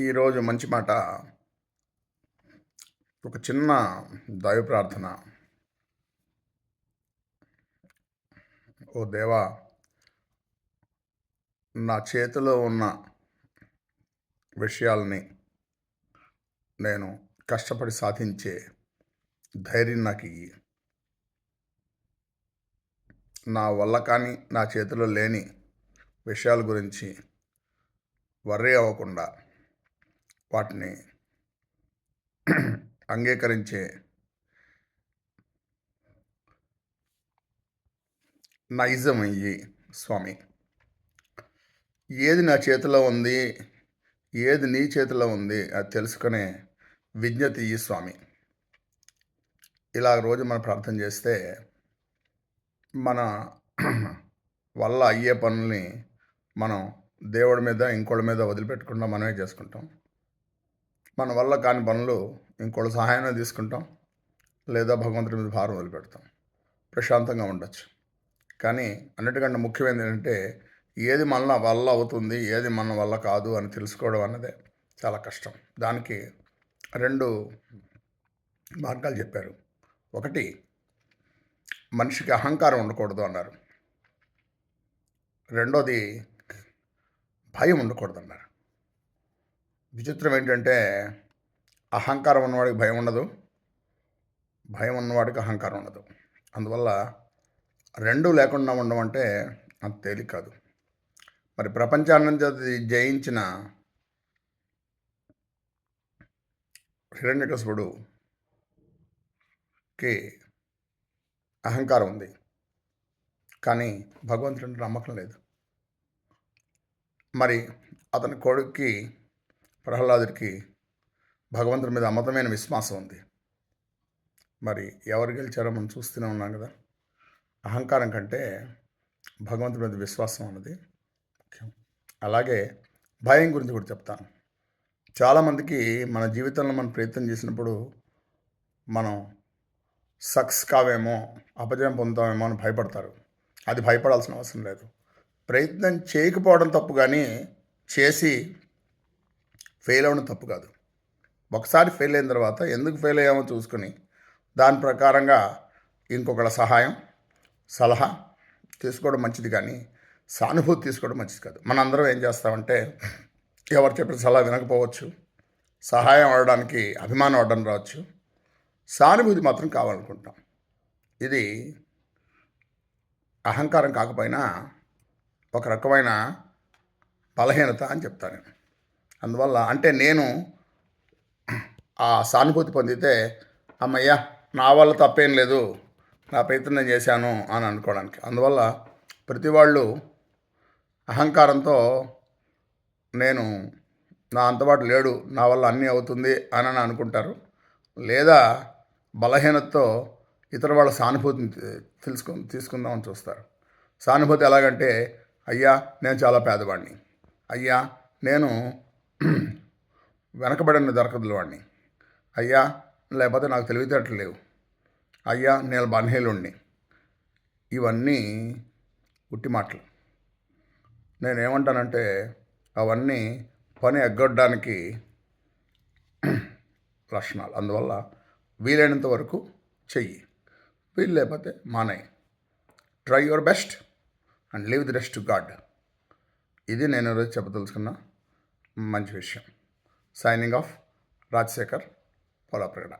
ఈరోజు మంచి మాట. ఒక చిన్న దైవ ప్రార్థన. ఓ దేవా నా చేతిలో ఉన్న విషయాల్ని నేను కష్టపడి సాధించే ధైర్యం నాకు ఇయ్యి. నా వల్ల కానీ నా చేతిలో లేని విషయాల గురించి వర్రీ అవ్వకుండా వాటిని అంగీకరించే నైజమయ్యి స్వామి. ఏది నా చేతిలో ఉంది ఏది నీ చేతిలో ఉంది అది తెలుసుకునే విజ్ఞత ఈ స్వామి. ఇలా రోజు మనం ప్రార్థన చేస్తే మన వల్ల అయ్యే పనుల్ని మనం దేవుడి మీద ఇంకోళ్ళ మీద వదిలిపెట్టకుండా మనమే చేసుకుంటాం. మన వల్ల కాని పనులు ఇంకోళ్ళ సహాయమే తీసుకుంటాం లేదా భగవంతుడి మీద భారం వదిలిపెడతాం. ప్రశాంతంగా ఉండొచ్చు. కానీ అన్నిటికంటే ముఖ్యమైనది ఏంటంటే ఏది మన వల్ల అవుతుంది ఏది మన వల్ల కాదు అని తెలుసుకోవడం అన్నదే చాలా కష్టం. దానికి రెండు మార్గాలు చెప్పారు. ఒకటి మనిషికి అహంకారం ఉండకూడదు అన్నారు. రెండోది భయం ఉండకూడదు అన్నారు. విచిత్రం ఏంటంటే అహంకారం ఉన్నవాడికి భయం ఉండదు. భయం ఉన్నవాడికి అహంకారం ఉండదు. అందువల్ల రెండు లేకుండా ఉండడం అంటే అంత తేలిక కాదు. మరి ప్రపంచాన్ని జయించిన హిరణ్యకశుడుకి అహంకారం ఉంది. కానీ భగవంతుడి నమ్మకం లేదు. మరి అతని కొడుక్కి ప్రహ్లాదుడికి భగవంతుడి మీద అమతమైన విశ్వాసం ఉంది. మరి ఎవరు గెలిచారో మనం చూస్తూనే ఉన్నాం కదా. అహంకారం కంటే భగవంతుడి మీద విశ్వాసం అన్నది ముఖ్యం. అలాగే భయం గురించి కూడా చెప్తాను చాలామందికి మన జీవితంలో మనం ప్రయత్నం చేసినప్పుడు మనం సక్స్ కావేమో అపజయం పొందుతామేమో అని భయపడతారు. అది భయపడాల్సిన అవసరం లేదు. ప్రయత్నం చేయకపోవడం తప్పు కానీ చేసి ఫెయిల్ అవ్వడం తప్పు కాదు. ఒకసారి ఫెయిల్ అయిన తర్వాత ఎందుకు ఫెయిల్ అయ్యామో చూసుకొని దాని ప్రకారంగా ఇంకొకళ్ళ సహాయం సలహా తీసుకోవడం మంచిది కానీ సానుభూతి తీసుకోవడం మంచిది కాదు. మనందరం ఏం చేస్తామంటే ఎవరు చెప్పిన సలహా వినకపోవచ్చు సహాయం అడడానికి అభిమానం అవ్వడం రావచ్చు సానుభూతి మాత్రం కావాలనుకుంటాం ఇది అహంకారం కాకపోయినా ఒక రకమైన బలహీనత అని చెప్తాను నేను. అందువల్ల అంటే నేను ఆ సానుభూతి పొందితే అమ్మయ్య నా వల్ల తప్పేం లేదు. నా ప్రయత్నం చేశాను అని అనుకోవడానికి. అందువల్ల ప్రతి వాళ్ళు అహంకారంతో నేను నా అంతబాటు లేడు నా వల్ల అన్నీ అవుతుంది అని అనుకుంటారు. లేదా బలహీనతతో ఇతర వాళ్ళ సానుభూతిని తెలుసుకు తీసుకుందామని చూస్తారు. సానుభూతి ఎలాగంటే అయ్యా నేను చాలా పేదవాడిని. అయ్యా నేను వెనకబడిన దొరకదుల వాడిని అయ్యా లేకపోతే నాకు తెలివితేటలు లేవు. అయ్యా నేను బన్హీలుణ్ణి. ఇవన్నీ ఉట్టి మాటలు. నేనేమంటానంటే అవన్నీ పని ఎగ్గొట్టడానికి లక్షణాలు. అందువల్ల వీలైనంత వరకు చెయ్యి. వీలు లేకపోతే మానేయి. Try your best and leave the rest to God ఇది నేను ఈరోజు చెప్పదలుచుకున్నా మంచి విషయం. Signing off Rajasekhar Polapragada.